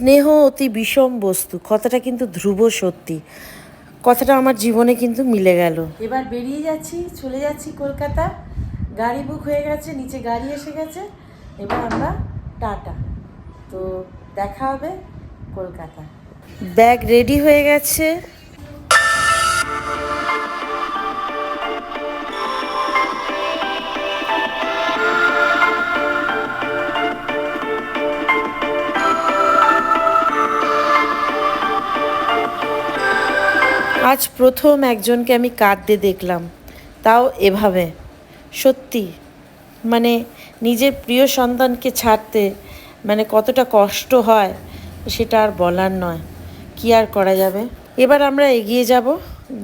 স্নেহ অতি বিষম বস্তু। কথাটা কিন্তু ধ্রুব সত্যি। কথাটা আমার জীবনে কিন্তু মিলে গেল। এবার বেরিয়ে যাচ্ছি চলে যাচ্ছি কলকাতা। গাড়ি বুক হয়ে গেছে নিচে গাড়ি এসে গেছে। এবার আমরা টাটা। তো দেখা হবে কলকাতা। ব্যাগ রেডি হয়ে গেছে। আজ প্রথম একজনকে আমি কাঁদতে দেখলাম। তাও এভাবে। সত্যি মানে নিজের প্রিয় সন্তানকে ছাড়তে মানে কতটা কষ্ট হয় সেটা আর বলার নয়। কি আর করা যাবে? এবার আমরা এগিয়ে যাব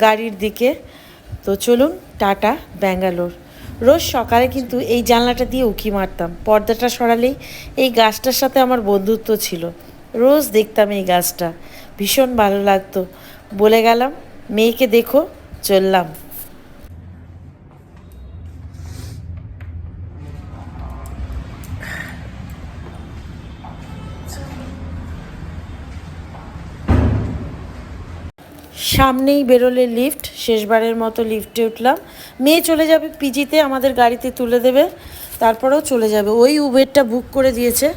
গাড়ির দিকে। তো চলুন, টাটা, ব্যাঙ্গালোর। রোজ সকালে কিন্তু এই জানলাটা দিয়ে উকি মারতাম। পর্দাটা সরালেই এই গাছটার সাথে আমার বন্ধুত্ব ছিল। রোজ দেখতাম এই গাছটা। ভীষণ ভালো লাগতো। বলে গেলাম মেয়েকে দেখো, চললাম। সামনেই বেরোলে লিফট শেষবারের মতো লিফটে উঠলাম। মেয়ে চলে যাবে পিজিতে আমাদের গাড়িতে তুলে দেবে। তারপরেও চলে যাবে। ওই উবেরটা বুক করে দিয়েছে।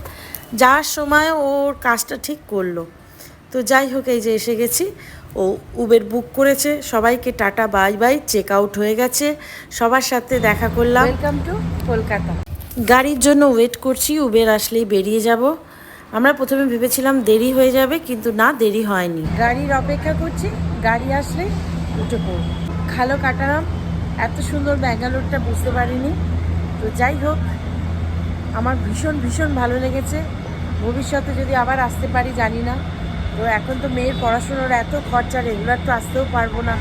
যাওয়ার সময় ওর কাজটা ঠিক করল। তো যাই হোক, এই যে এসে গেছি। ও উবের বুক করেছে। সবাইকে tata bye bye check out হয়ে গেছে। সবার সাথে দেখা করলাম। ওয়েলকাম টু কলকাতা গাড়ির জন্য ওয়েট করছি উবের আসলেই বেরিয়ে যাব। আমরা প্রথমে ভেবেছিলাম দেরি হয়ে যাবে কিন্তু না দেরি হয়নি। গাড়ির অপেক্ষা করছি গাড়ি আসলে উঠে পড়ব। খালো কাটালাম এত সুন্দর ব্যাঙ্গালোরটা বুঝতে পারিনি। তো যাই হোক আমার ভীষণ ভীষণ ভালো লেগেছে। ভবিষ্যতে যদি আবার আসতে পারি জানি না। তো এখন তো মেয়ের পড়াশুনোর এত খরচা রেগুলার তো আসতেও পারব না।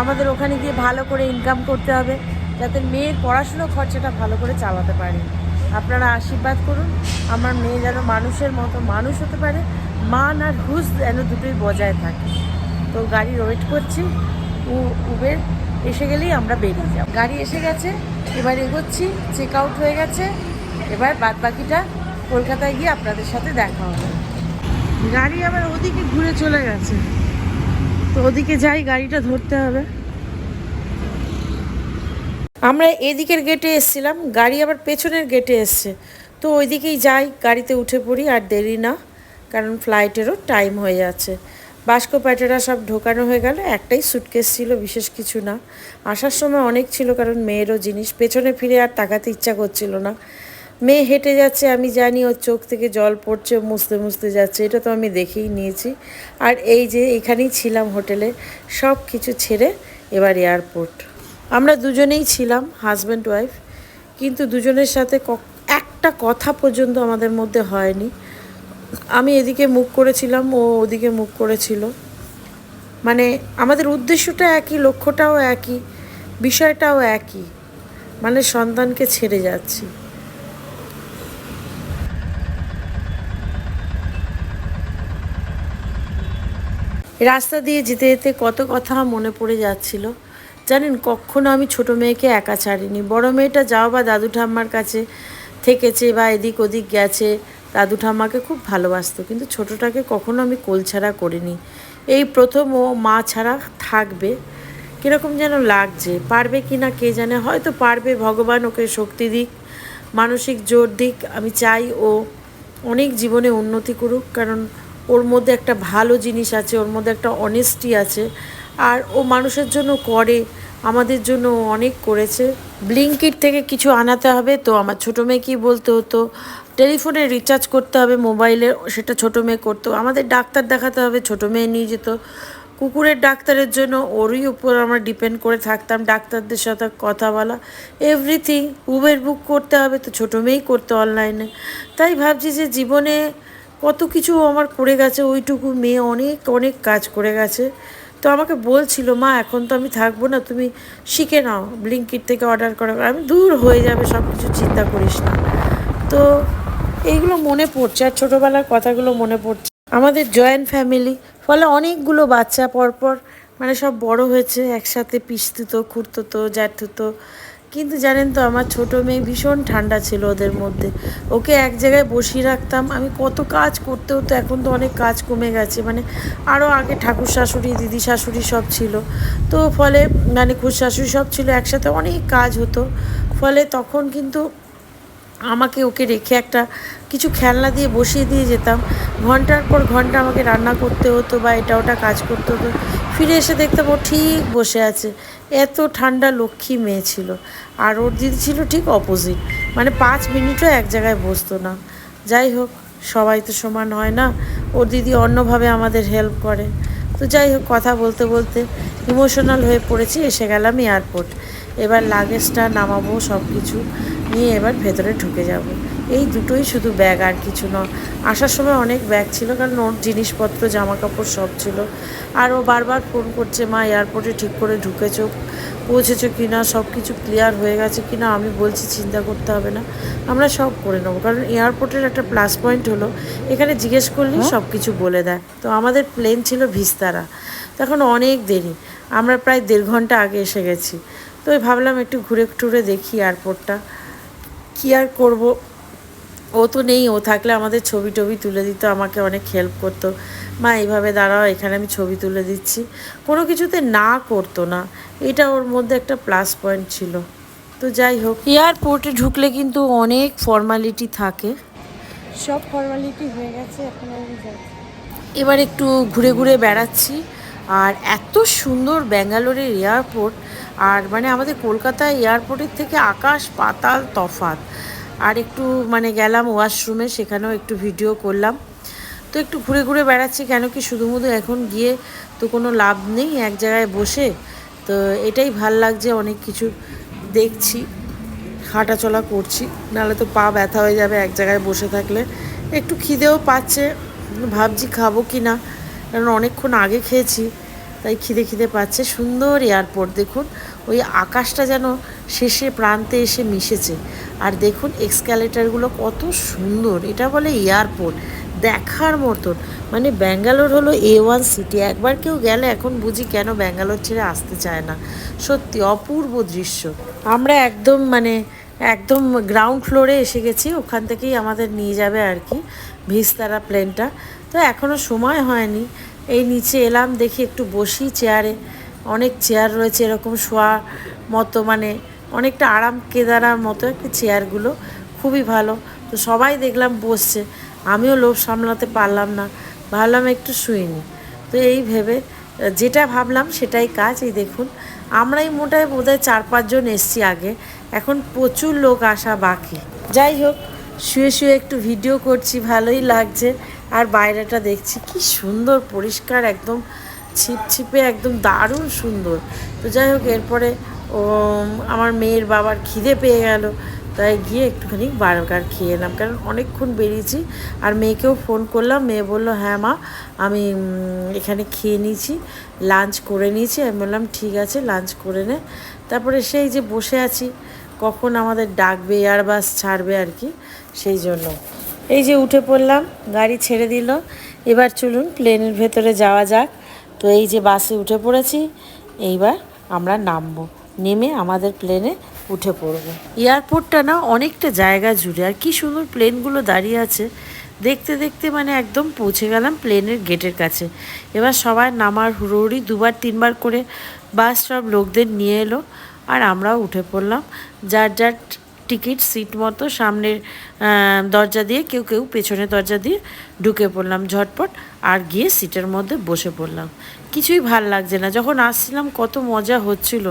আমাদের ওখানে গিয়ে ভালো করে ইনকাম করতে হবে, যাতে মেয়ের পড়াশুনো খরচাটা ভালো করে চালাতে পারি। আপনারা আশীর্বাদ করুন, আমার মেয়ে যেন মানুষের মতো মানুষ হতে পারে, মান আর হুস যেন দুটোই বজায় থাকে। তো গাড়ি ওয়েট করছি উবের এসে গেলেই আমরা বেরিয়ে যাব। গাড়ি এসে গেছে, এবার এগোচ্ছি চেক আউট হয়ে গেছে, এবার বাদ বাকিটা কলকাতায় গিয়ে আপনাদের সাথে দেখা হবে। গাড়ি আবার ওদিকে ঘুরে চলে গেছে। তো ওদিকে যাই, গাড়িটা ধরতে হবে। আমরা এদিকের গেটে এসছিলাম, গাড়ি আবার পেছনের গেটে এসছে। তো ওইদিকেই যাই, গাড়িতে উঠে পড়ি, আর দেরি না, কারণ ফ্লাইটেরও টাইম হয়ে যাচ্ছে। বাস্ক প্যাটেরা সব ঢোকানো হয়ে গেল, একটাই সুটকেস ছিল, বিশেষ কিছু না। আসার সময় অনেক ছিল, কারণ মেয়েরও জিনিস, পেছনে ফিরে আর তাকাতে ইচ্ছা করছিল না। মেয়ে হেঁটে যাচ্ছে, আমি জানি ওর চোখ থেকে জল পড়ছে মুছতে মুছতে যাচ্ছে, এটা তো আমি দেখেই নিয়েছি। আর এই যে এখানেই ছিলাম হোটেলে সব কিছু ছেড়ে এবার এয়ারপোর্ট। আমরা দুজনেই ছিলাম হাজব্যান্ড ওয়াইফ কিন্তু দুজনের সাথে একটা কথা পর্যন্ত আমাদের মধ্যে হয়নি। আমি এদিকে মুখ করেছিলাম, ও ওদিকে মুখ করেছিল। মানে আমাদের উদ্দেশ্যটা একই, লক্ষ্যটাও একই, বিষয়টাও একই। মানে সন্তানকে ছেড়ে যাচ্ছি। রাস্তা দিয়ে যেতে যেতে কত কথা মনে পড়ে যাচ্ছিল। জানেন, কখনো আমি ছোট মেয়েকে একা ছাড়িনি। বড় মেয়েটা যাও বা দাদু ঠাম্মার কাছে থেকেছে বা এদিক ওদিক গেছে, দাদু ঠাম্মাকে খুব ভালোবাসতো। কিন্তু ছোটটাকে কখনো আমি কোল ছাড়া করিনি। এই প্রথম ও মা ছাড়া থাকবে, কীরকম যেন লাগছে, পারবে কি না কে জানে? হয়তো পারবে, ভগবান ওকে শক্তি দিক, মানসিক জোর দিক। আমি চাই ও অনেক জীবনে উন্নতি করুক, কারণ ওর মধ্যে একটা ভালো জিনিস আছে, ওর মধ্যে একটা অনেস্টি আছে, আর ও মানুষের জন্য করে, আমাদের জন্য অনেক করেছে। ব্লিঙ্কিট থেকে কিছু আনাতে হবে, তো আমার ছোটো মেয়ে কী বলতে হতো? টেলিফোনে রিচার্জ করতে হবে মোবাইলে সেটা ছোটো মেয়ে করতো। আমাদের ডাক্তার দেখাতে হবে, ছোটো মেয়ে নিয়ে যেত। কুকুরের ডাক্তারের জন্য ওরই উপর আমরা ডিপেন্ড করে থাকতাম, ডাক্তারদের সাথে কথা বলা। এভরিথিং উবের বুক করতে হবে, তো ছোটো মেয়েই করতো অনলাইনে তাই ভাবছি যে জীবনে কত কিছু আমার করে গেছে, ওইটুকু মেয়ে অনেক অনেক কাজ করে গেছে। তো আমাকে বলছিল, মা, এখন তো আমি থাকব না, তুমি শিখে নাও ব্লিঙ্কিট থেকে অর্ডার করা আমি দূর হয়ে যাবে সব কিছু চিন্তা করিস না। তো এইগুলো মনে পড়ছে, আর ছোটোবেলার কথাগুলো মনে পড়ছে। আমাদের জয়েন্ট ফ্যামিলি, ফলে অনেকগুলো বাচ্চা পরপর মানে সব বড় হয়েছে, একসাথে পিসতুতো খুঁড়তো জ্যাঠুতো কিন্তু জানেন তো, আমার ছোট মেয়ে ভীষণ ঠান্ডা ছিল ওদের মধ্যে। ওকে এক জায়গায় বসিয়ে রাখতাম। আমি কত কাজ করতে হতো এখন তো অনেক কাজ কমে গেছে। মানে আরও আগে ঠাকুর শাশুড়ি, দিদি শাশুড়ি সব ছিল। তো ফলে মানে খুশ শাশুড়ি সব ছিল, একসাথে অনেক কাজ হতো। ফলে তখন কিন্তু আমাকে ওকে রেখে একটা কিছু খেলনা দিয়ে বসিয়ে দিয়ে যেতাম। ঘণ্টার পর ঘণ্টা আমাকে রান্না করতে হতো বা এটা ওটা কাজ করতে হতো। ফিরে এসে দেখতাম ও ঠিক বসে আছে। এত ঠান্ডা লক্ষ্মী মেয়ে ছিল। আর ওর দিদি ছিল ঠিক অপোজিট মানে পাঁচ মিনিটও এক জায়গায় বসতো না। যাই হোক, সবাই তো সমান হয় না। ওর দিদি অন্যভাবে আমাদের হেল্প করে। তো যাই হোক, কথা বলতে বলতে ইমোশনাল হয়ে পড়েছি, এসে গেলাম এয়ারপোর্ট এবার লাগেজটা নামাবো সব কিছু নিয়ে এবার ভেতরে ঢুকে যাব। এই দুটোই শুধু ব্যাগ আর কিছু নয় আসার সময় অনেক ব্যাগ ছিল কারণ ওর জিনিসপত্র জামা কাপড় সব ছিল। আর ও বারবার ফোন করছে মা এয়ারপোর্টে ঠিক করে ঢুকেছো পৌঁছেছো কি না সব কিছু ক্লিয়ার হয়ে গেছে কি না আমি বলছি চিন্তা করতে হবে না আমরা সব করে নেব। কারণ এয়ারপোর্টের একটা প্লাস পয়েন্ট হলো এখানে জিজ্ঞেস করলেই সব কিছু বলে দেয়। তো আমাদের প্লেন ছিল ভিস্তারা। তখন অনেক দেরি আমরা প্রায় দেড় ঘণ্টা আগে এসে গেছি। তো ওই ভাবলাম একটু ঘুরে টুরে দেখি এয়ারপোর্টটা। কী আর করব? ও তো নেই ও থাকলে আমাদের ছবি টবি তুলে দিত আমাকে অনেক হেল্প করতো। মা এইভাবে দাঁড়াও এখানে আমি ছবি তুলে দিচ্ছি। কোনো কিছুতে না করতো না এটা ওর মধ্যে একটা প্লাস পয়েন্ট ছিল। তো যাই হোক এয়ারপোর্টে ঢুকলে কিন্তু অনেক ফর্মালিটি থাকে। সব ফর্মালিটি হয়ে গেছে এখন আমি এবার একটু ঘুরে ঘুরে বেড়াচ্ছি আর এত সুন্দর ব্যাঙ্গালোরের এয়ারপোর্ট আর মানে আমাদের কলকাতা এয়ারপোর্টের থেকে আকাশ পাতাল তফাত আর একটু মানে গেলাম ওয়াশরুমে, সেখানেও একটু ভিডিও করলাম। তো একটু ঘুরে ঘুরে বেড়াচ্ছি, কেন কি শুধুমুধু এখন গিয়ে তো কোনো লাভ নেই এক জায়গায় বসে। তো এটাই ভালো লাগছে, অনেক কিছু দেখছি, হাঁটাচলা করছি। নাহলে তো পা ব্যথা হয়ে যাবে এক জায়গায় বসে থাকলে। একটু খিদেও পাচ্ছে, ভাবছি খাব কি না। কারণ অনেকক্ষণ আগে খেয়েছি তাই খিদে খিদে পাচ্ছে। সুন্দর এয়ারপোর্ট দেখুন। ওই আকাশটা যেন শেষে প্রান্তে এসে মিশেছে। আর দেখুন এক্সক্যালেটারগুলো কত সুন্দর। এটা বলে এয়ারপোর্ট দেখার মতন। মানে ব্যাঙ্গালোর হলো এ ওয়ান সিটি একবার কেউ গেলে এখন বুঝি কেন ব্যাঙ্গালোর ছেড়ে আসতে চায় না। সত্যি অপূর্ব দৃশ্য। আমরা একদম মানে একদম গ্রাউন্ড ফ্লোরে এসে গেছি। ওখান থেকেই আমাদের নিয়ে যাবে আর কি। ভিস্তারা প্লেনটা তো এখনও সময় হয়নি। এই নিচে এলাম, দেখি একটু বসি চেয়ারে। অনেক চেয়ার রয়েছে, এরকম শোয়া মতো মানে অনেকটা আরাম কেদারার মতো একটা চেয়ারগুলো। খুবই ভালো। তো সবাই দেখলাম বসছে। আমিও লোভ সামলাতে পারলাম না। ভাবলাম একটু শুইনি তো এই ভেবে, যেটা ভাবলাম সেটাই কাজ, এই দেখুন। আমরাই মোটায় বোধহয় চার পাঁচজন এসছি আগে। এখন প্রচুর লোক আসা বাকি। যাই হোক, শুয়ে শুয়ে একটু ভিডিও করছি, ভালোই লাগছে। আর বাইরেটা দেখছি কি সুন্দর, পরিষ্কার, একদম ছিপছিপে, একদম দারুণ সুন্দর। তো যাই হোক, এরপরে ও আমার মেয়ের বাবার খিদে পেয়ে গেল। তাই গিয়ে একটুখানি বার্গার খেয়ে এলাম, কারণ অনেকক্ষণ বেরিয়েছি আর মেয়েকেও ফোন করলাম। মেয়ে বলল হ্যাঁ মা, আমি এখানে খেয়ে নিয়েছি, লাঞ্চ করে নিয়েছি। আমি বললাম, ঠিক আছে, লাঞ্চ করে নে। তারপরে সেই যে বসে আছি, কখন আমাদের ডাকবে এয়ারবাস ছাড়বে আর কি, সেই জন্য। এই যে উঠে পড়লাম, গাড়ি ছেড়ে দিল। এবার চলুন প্লেনের ভেতরে যাওয়া যাক। তো এই যে বাসে উঠে পড়েছি, এইবার আমরা নামবো। নেমে আমাদের প্লেনে উঠে পড়ব। এয়ারপোর্টটা না অনেকটা জায়গা জুড়ে। আর কি সুন্দর প্লেনগুলো দাঁড়িয়ে আছে। দেখতে দেখতে মানে একদম পৌঁছে গেলাম প্লেনের গেটের কাছে। এবার সবাই নামার হুড়োহুড়ি দুবার, তিনবার করে বাস সব লোকদের নিয়ে এলো। আর আমরাও উঠে পড়লাম। যার যার টিকিট, সিট মতো সামনের দরজা দিয়ে কেউ কেউ পেছনের দরজা দিয়ে ঢুকে পড়লাম ঝটপট আর গিয়ে সিটের মধ্যে বসে পড়লাম। কিছুই ভালো লাগছে না। যখন আসছিলাম কত মজা হচ্ছিল।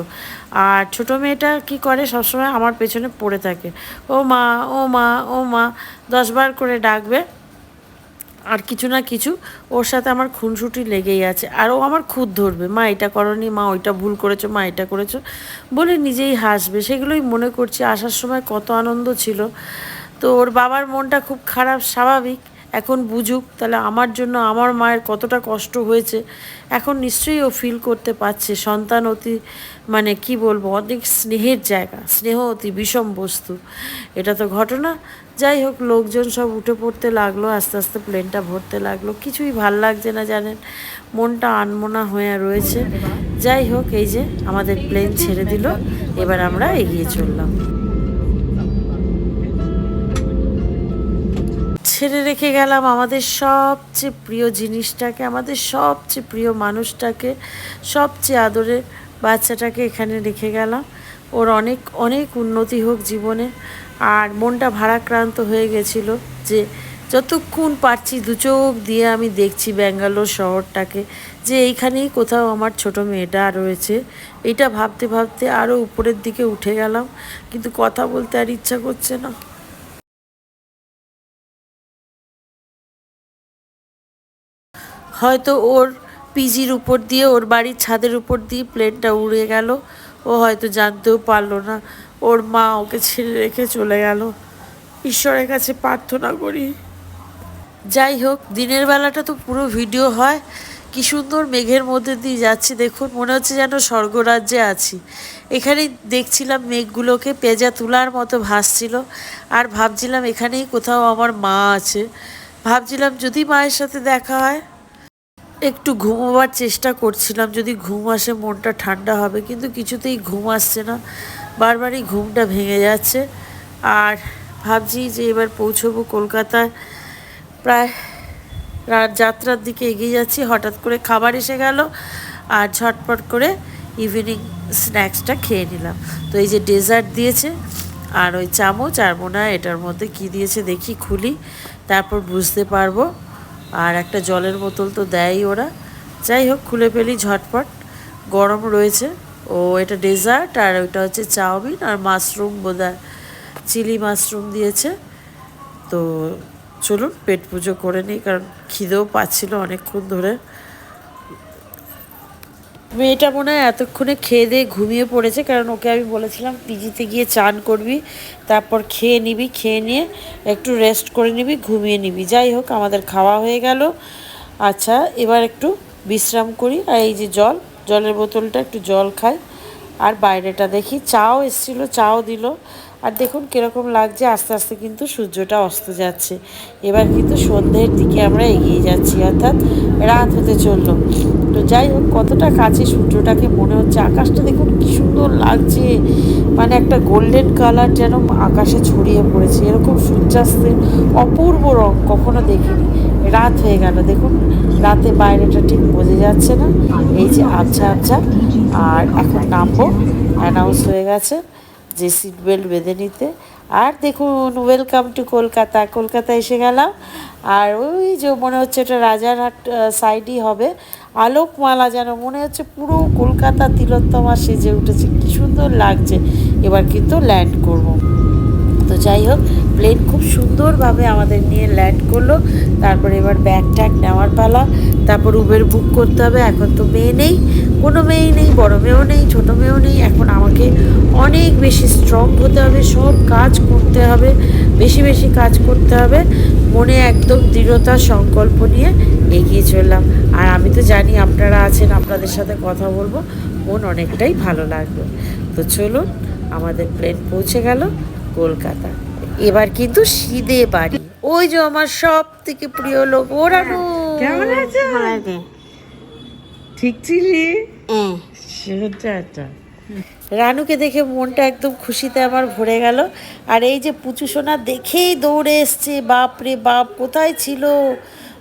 আর ছোট মেয়েটা কি করে? সবসময় আমার পেছনে পড়ে থাকে। ও মা ও মা ও মা দশবার করে ডাকবে। আর কিছু না কিছু, ওর সাথে আমার খুনসুটি লেগেই আছে। আর ও আমার খুদ ধরবে, মা, এটা করনি, মা, ওইটা ভুল করেছ, মা, এটা করেছ। বলে নিজেই হাসবে। সেগুলোই মনে করছি আসার সময় কত আনন্দ ছিল। তো ওর বাবার মনটা খুব খারাপ, স্বাভাবিক। এখন বুঝুক, তাহলে আমার জন্য আমার মায়ের কতটা কষ্ট হয়েছে। এখন নিশ্চয়ই ও ফিল করতে পারছে, সন্তান অতি মানে কি বলব অনেক স্নেহের জায়গা, স্নেহ অতি বিষম বস্তু। এটা তো ঘটনা। যাই হোক, লোকজন সব উঠে পড়তে লাগল, আস্তে আস্তে প্লেনটা ভরতে লাগল। কিছুই ভালো লাগছে না, জানেন, মনটা আনমনা হয়ে রয়েছে। যাই হোক, এই যে আমাদের প্লেন ছেড়ে দিল, এবার আমরা এগিয়ে চললাম। ছেড়ে রেখে গেলাম আমাদের সবচেয়ে প্রিয় জিনিসটাকে, আমাদের সবচেয়ে প্রিয় মানুষটাকে, সবচেয়ে আদরের বাচ্চাটাকে এখানে রেখে গেলাম। ওর অনেক অনেক উন্নতি হোক জীবনে। আর মনটা ভারাক্রান্ত হয়ে গেছিল যে যতক্ষণ পারছি দু চোখ দিয়ে আমি দেখছি ব্যাঙ্গালোর শহরটাকে, যে এইখানেই কোথাও আমার ছোট মেয়েটা রয়েছে। এটা ভাবতে ভাবতে আরও উপরের দিকে উঠে গেলাম। কিন্তু কথা বলতে আর ইচ্ছা করছে না। হয়তো ওর পিজির উপর দিয়ে, ওর বাড়ির ছাদের উপর দিয়ে প্লেনটা উড়ে গেল। ও হয়তো জানতেও পারল না, ওর মা ওকে ছেড়ে রেখে চলে গেল। ঈশ্বরের কাছে প্রার্থনা করি। যাই হোক, দিনের বেলাটা তো পুরো ভিডিও হয়। কি সুন্দর মেঘের মধ্যে দিয়ে যাচ্ছি। দেখুন, মনে হচ্ছে যেন স্বর্গরাজ্যে আছি। এখানে দেখছিলাম মেঘগুলোকে, পেঁজা তুলার মতো ভাসছিল। আর ভাবছিলাম এখানেই কোথাও আমার মা আছে। ভাবছিলাম যদি মায়ের সাথে দেখা হয় একটু ঘুমোবার চেষ্টা করছিলাম, যদি ঘুম আসে মনটা ঠান্ডা হবে, কিন্তু কিছুতেই ঘুম আসছে না। বারবারই ঘুমটা ভেঙে যাচ্ছে। আর ভাবছি যে এবার পৌঁছবো কলকাতায়। প্রায় রাত যাত্রার দিকে এগিয়ে যাচ্ছি, হঠাৎ করে খাবার এসে গেল আর ঝটপট করে ইভিনিং স্ন্যাক্সটা খেয়ে নিলাম। তো এই যে ডেজার্ট দিয়েছে, আর ওই চামচ আর মনে হয় এটার মধ্যে কি দিয়েছে দেখি খুলি, তারপর বুঝতে পারব। আর একটা জলের বোতল তো দেয়ই ওরা। যাই হোক, খুলে ফেলি ঝটপট। গরম রয়েছে। ও, এটা ডেজার্ট আর ওইটা হচ্ছে চাউমিন আর মাশরুম বোধ চিলি মাশরুম দিয়েছে। তো চলুন, পেট পুজো করে নিই কারণ খিদেও পাচ্ছিল অনেকক্ষণ ধরে। মেয়েটা মনে হয় এতক্ষণে খেয়ে দিয়ে ঘুমিয়ে পড়েছে, কারণ ওকে আমি বলেছিলাম, পিজিতে গিয়ে চান করবি, তারপর খেয়ে নিবি, খেয়ে নিয়ে একটু রেস্ট করে নিবি, ঘুমিয়ে নিবি। যাই হোক, আমাদের খাওয়া হয়ে গেল। আচ্ছা এবার একটু বিশ্রাম করি। আর এই যে জল, জলের বোতলটা একটু জল খাই। আর বাইরেটা দেখি, চাও এসেছিল, চাও দিল। আর দেখুন কীরকম লাগছে, আস্তে আস্তে কিন্তু সূর্যটা অস্ত যাচ্ছে। এবার কিন্তু সন্ধ্যের দিকে আমরা এগিয়ে যাচ্ছি, অর্থাৎ রাত হতে চলল। যাই হোক, কতটা কাছে সূর্যটাকে, মনে হচ্ছে আকাশটা দেখুন কি সুন্দর লাগছে। মানে একটা গোল্ডেন কালার যেন আকাশে ছড়িয়ে পড়েছে। এরকম সূর্যাস্তের অপূর্ব রং কখনো দেখিনি। রাত হয়ে গেল, দেখুন। রাতে বাইরেটা ঠিক বোঝা যাচ্ছে না। এই যে আবছা আবছা। আর এখন নামবো। অ্যানাউন্স হয়ে গেছে যে সিট বেল্ট বেঁধে নিতে। আর দেখুন ওয়েলকাম টু কলকাতা কলকাতা এসে গেলাম। আর ওই যে মনে হচ্ছে এটা রাজারহাট সাইডই হবে। আলোকমালা যেন মনে হচ্ছে পুরো কলকাতা তিলোত্তমা সেজে উঠেছে কী সুন্দর লাগছে এবার কিন্তু ল্যান্ড করব। তো যাই হোক প্লেন খুব সুন্দরভাবে আমাদের নিয়ে ল্যান্ড করল। তারপর এবার ব্যাগ ট্যাগ নেওয়ার পালা। তারপর উবের বুক করতে হবে। এখন তো মেয়ে নেই। কোনো মেয়েই নেই, বড় মেয়েও নেই, ছোটো মেয়েও নেই। এখন আমাকে অনেক বেশি স্ট্রং হতে হবে। সব কাজ করতে হবে। বেশি বেশি কাজ করতে হবে। মনে একদম দৃঢ়তা, সংকল্প নিয়ে এগিয়ে চললাম। আর আমি তো জানি আপনারা আছেন, আপনাদের সাথে কথা বলব। মন অনেকটাই ভালো লাগবে তো চলুন, আমাদের প্লেন পৌঁছে গেল। কলকাতা। এবার কিন্তু সিদে বাড়ি। ওই যে আমার সব থেকে প্রিয় লোক ওরানো। কেমন আছো? ঠিক ছিলি? সেটা রানুকে দেখে মনটা একদম খুশিতে আমার ভরে গেল। আর এই যে পুচু সোনা দেখেই দৌড়ে এসছে বাপ রে বাপ কোথায় ছিল?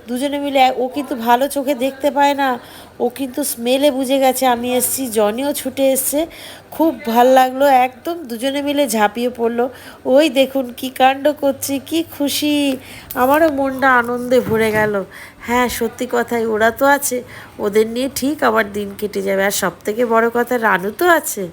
দুজনে মিলে ও কিন্তু ভালো চোখে দেখতে পায় না। ও কিন্তু স্মেলে বুঝে গেছে, আমি এসছি, জনিও ছুটে এসছে। খুব ভালো লাগল, একদম দুজনে মিলে ঝাঁপিয়ে পড়ল। ওই দেখুন কি কাণ্ড করছি, কি খুশি। আমারও মনটা আনন্দে ভরে গেল। হ্যাঁ সত্যি কথাই, ওরা তো আছে। ওদের নিয়ে ঠিক আমার দিন কেটে যাবে। আর সব থেকে বড় কথা, রানু তো আছে।